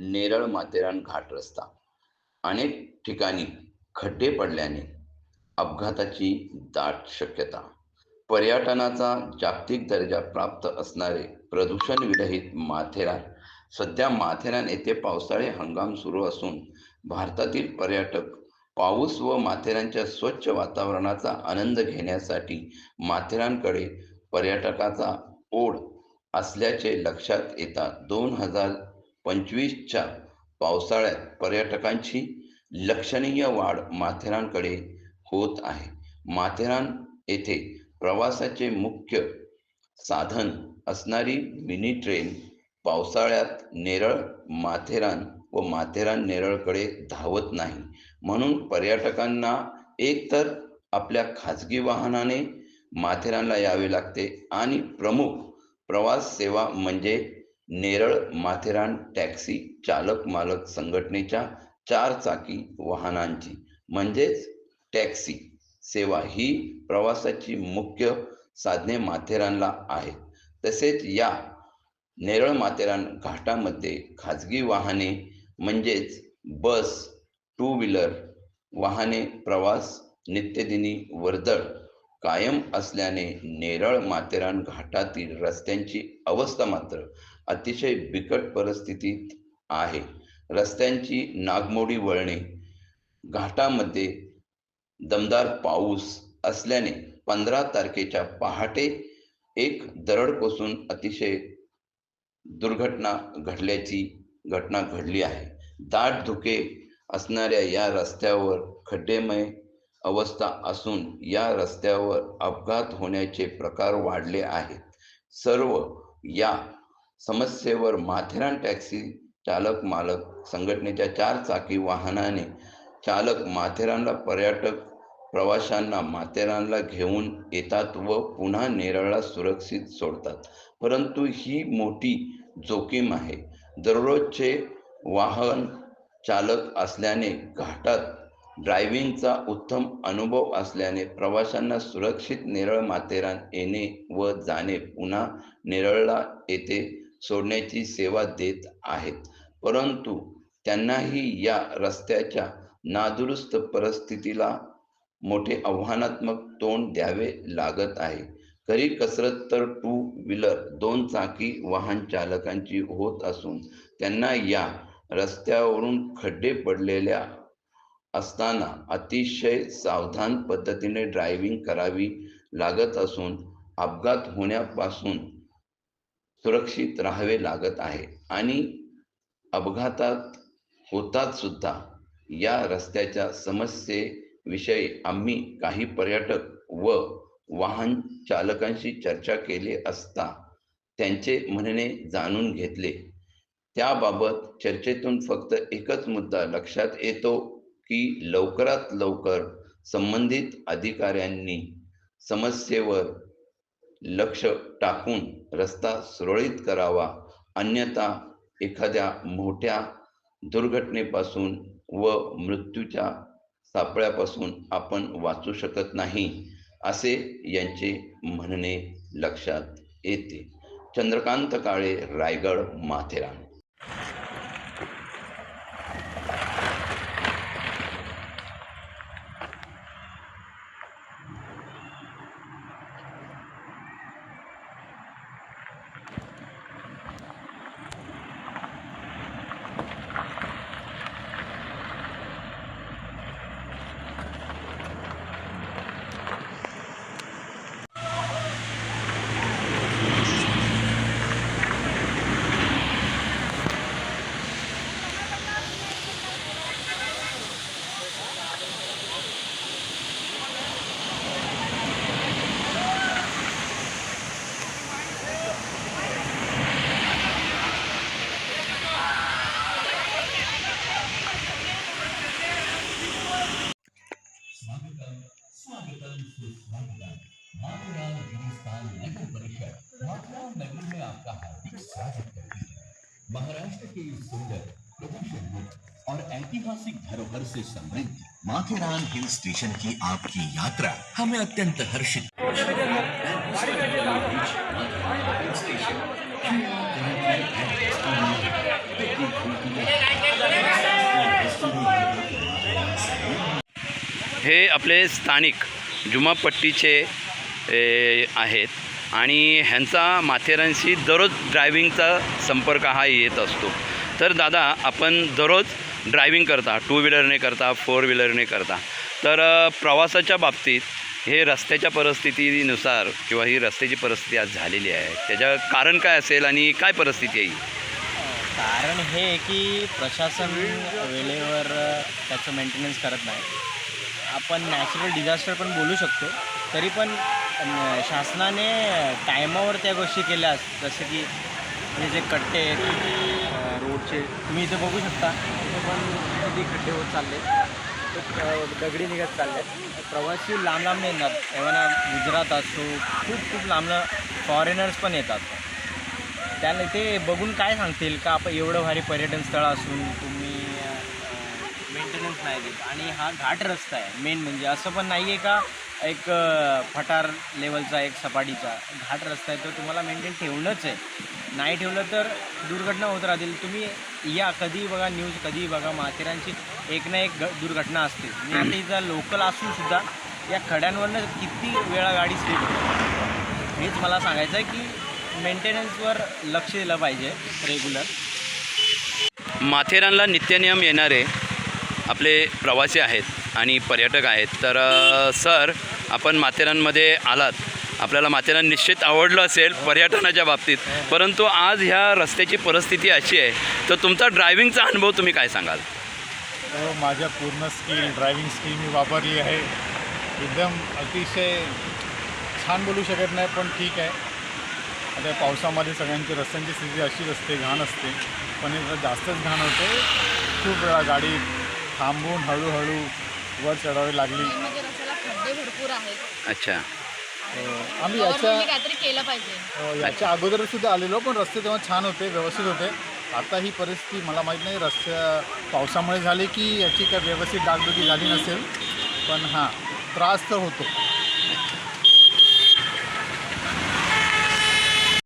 नेरळ माथेरान घाट रस्ता. अनेक ठिकाणी खड्डे पडल्याने अपघाताची दाट शक्यता. पर्यटनाचा जागतिक दर्जा प्राप्त असणारे प्रदूषण विरहित माथेरान सध्या माथेरान येथे पावसाळी हंगाम सुरू असून भारतातील पर्यटक पाऊस व माथेरानच्या स्वच्छ वातावरणाचा आनंद घेण्यासाठी माथेरानकडे पर्यटकाचा ओढ असल्याचे लक्षात येता दोन हजार पंचवीसच्या पावसाळ्यात पर्यटकांची लक्षणीय वाढ माथेरानकडे होत आहे. माथेरान येथे प्रवासाचे मुख्य साधन असणारी मिनी ट्रेन पावसाळ्यात नेरळ माथेरान व माथेरान नेरळकडे धावत नाही. म्हणून पर्यटकांना एकतर आपल्या खाजगी वाहनाने माथेरानला यावे लागते आणि प्रमुख प्रवास सेवा म्हणजे नेरळ माथेरान टॅक्सी चालक मालक संघटनेच्या चार चाकी वाहनांची. म्हणजेच टॅक्सी सेवा ही प्रवासाची मुख्य साधने माथेरानला आहेत. तसेच या नेरळ माथेरान घाटामध्ये खाजगी वाहने म्हणजेच बस टू व्हीलर वाहने प्रवास नित्यदिनी वर्दळ कायम असल्याने नेरळ माथेरान घाटातील रस्त्यांची अवस्था मात्र अतिशय बिकट परिस्थितीत आहे. रस्त्यांची नागमोडी वळणे घाटामध्ये दमदार पाऊस असल्याने पंधरा तारखेच्या पहाटे एक दरड कोसून अतिशय दुर्घटना घडल्याची घटना घडली आहे. दाट धुके असणाऱ्या या रस्त्यावर खड्डेमय अवस्था असून या रस्त्यावर अपघात होण्याचे प्रकार वाढले आहेत. सर्व या समस्येवर माथेरान टॅक्सी चालक मालक संघटनेच्या चार चाकी वाहनाने चालक माथेरानला पर्यटक प्रवाशांना माथेरानला घेऊन येतात व पुन्हा नेरळला सुरक्षित सोडतात. परंतु ही मोठी जोखीम आहे. दररोजचे वाहन चालक असल्याने घाटात ड्रायव्हिंगचा उत्तम अनुभव असल्याने प्रवाशांना सुरक्षित नेरळ माथेरान येणे व जाणे पुन्हा नेरळला येथे सोडण्याची सेवा देत आहेत. परंतु त्यांनाही या रस्त्याच्या नादुरुस्त परिस्थितीला मोठे आव्हानात्मक तोंड द्यावे लागत आहे. खरी कसरत तर टू व्हीलर दोन चाकी वाहन चालकांची होत असून त्यांना या रस्त्यावरून खड्डे पडलेल्या असताना अतिशय सावधान पद्धतीने ड्रायव्हिंग करावी लागत असून अपघात होण्यापासून सुरक्षित राहावे लागत आहे. आणि अपघातात होतात सुद्धा. या रस्त्याच्या समस्येविषयी आम्ही काही पर्यटक व वाहन चालकांशी चर्चा केली असता त्यांचे म्हणणे जाणून घेतले. त्याबाबत चर्चेतून फक्त एकच मुद्दा लक्षात येतो की लवकरात लवकर संबंधित अधिकाऱ्यांनी समस्येवर लक्ष टाकून रस्ता सुरळीत करावा. अन्यथा एखाद्या मोठ्या दुर्घटनेपासून व मृत्यूच्या सापळ्यापासून आपण वाचू शकत नाही असे यांचे म्हणणे लक्षात येते. चंद्रकांत काळे रायगड माथेरान. परिषद में आपका हार्दिक स्वागत करती है। महाराष्ट्र के इस सुंदर और ऐतिहासिक धरोहर से समृद्ध माथेरान हिल स्टेशन की आपकी यात्रा हमें अत्यंत हर्षित हे अपने स्थानिक जुमापट्टीचे आहेत. आणि ह्यांचा माथेरानशी दररोज ड्रायव्हिंगचा संपर्क हा येत असतो. तर दादा आपण दररोज ड्रायव्हिंग करता टू व्हीलरने करता फोर व्हीलरने करता. तर प्रवासाच्या बाबतीत हे रस्त्याच्या परिस्थितीनुसार किंवा ही रस्त्याची परिस्थिती आज झालेली आहे. त्याच्या कारण काय असेल आणि काय परिस्थिती आहे कारण हे आहे की प्रशासन वेळेवर त्याचं मेंटेनन्स करत नाही. आपण नॅचरल डिझास्टर पण बोलू शकतो. तरी पण शासनाने टायमावर त्या गोष्टी केल्या. जसं की हे जे कट्टे आहेत रोडचे तुम्ही इथे बघू शकता. इथे पण किती खड्डे होत चालले दगडी निघत चालले प्रवासी लांब लांब येतात एव्हा गुजरात असो खूप खूप लांब फॉरेनर्स पण येतात. त्याला ते बघून काय सांगतील का आपण एवढं भारी पर्यटन स्थळ असून तुम्ही मेंटेनन्स नाही देत. आणि हा घाट रस्ता आहे. मेन म्हणजे असं पण नाही आहे का एक फटार लेवलचा एक सपाटीचा घाट रस्ता आहे तर तुम्हाला मेंटेन ठेवणंच आहे. नाही ठेवलं तर दुर्घटना होत राहतील. तुम्ही या कधीही बघा न्यूज कधीही बघा माथेरानची एक ना एक ग- दुर्घटना असते. मी आता इथं लोकल असून सुद्धा या खड्यांवरनं किती वेळा गाडी स्लिप होते. हेच मला सांगायचं आहे की मेंटेनन्सवर लक्ष दिलं पाहिजे रेग्युलर माथेरानला नित्यनियम येणारे आपले प्रवासी आहेत. आणि पर्यटक आहेत. तर सर आपण माथेरानमध्ये आलात. आपल्याला माथेरान निश्चित आवडलं असेल पर्यटनाच्या बाबतीत. परंतु आज ह्या रस्त्याची परिस्थिती अशी आहे. तर तुमचा ड्रायव्हिंगचा अनुभव तुम्ही काय सांगाल? हो, माझ्या पूर्ण स्किल ड्रायव्हिंग स्किल मी वापरली आहे. एकदम अतिशय छान बोलू शकत नाही पण ठीक आहे. आता पावसामध्ये सगळ्यांची रस्त्यांची स्थिती अशीच असते घाण असते. पण जास्तच घाण होते. खूप वेळा गाडी थांबून हळूहळू वर चढावी लागली. म्हणजे रस्त्याला खड्डे भरपूर आहेत अच्छा. अ, आम्ही गव्हर्नमेंटने याच्या काहीतरी केलं पाहिजे. अ, याच्या अगोदर सुद्धा आलेलो पण रस्ते तेव्हा छान होते व्यवस्थित होते. आता ही परिस्थिती मला माहीत नाही रस्त्या पावसामुळे झाली की याची काय व्यवस्थित डागडुगी झाली नसेल. पण हां त्रास तर होतो.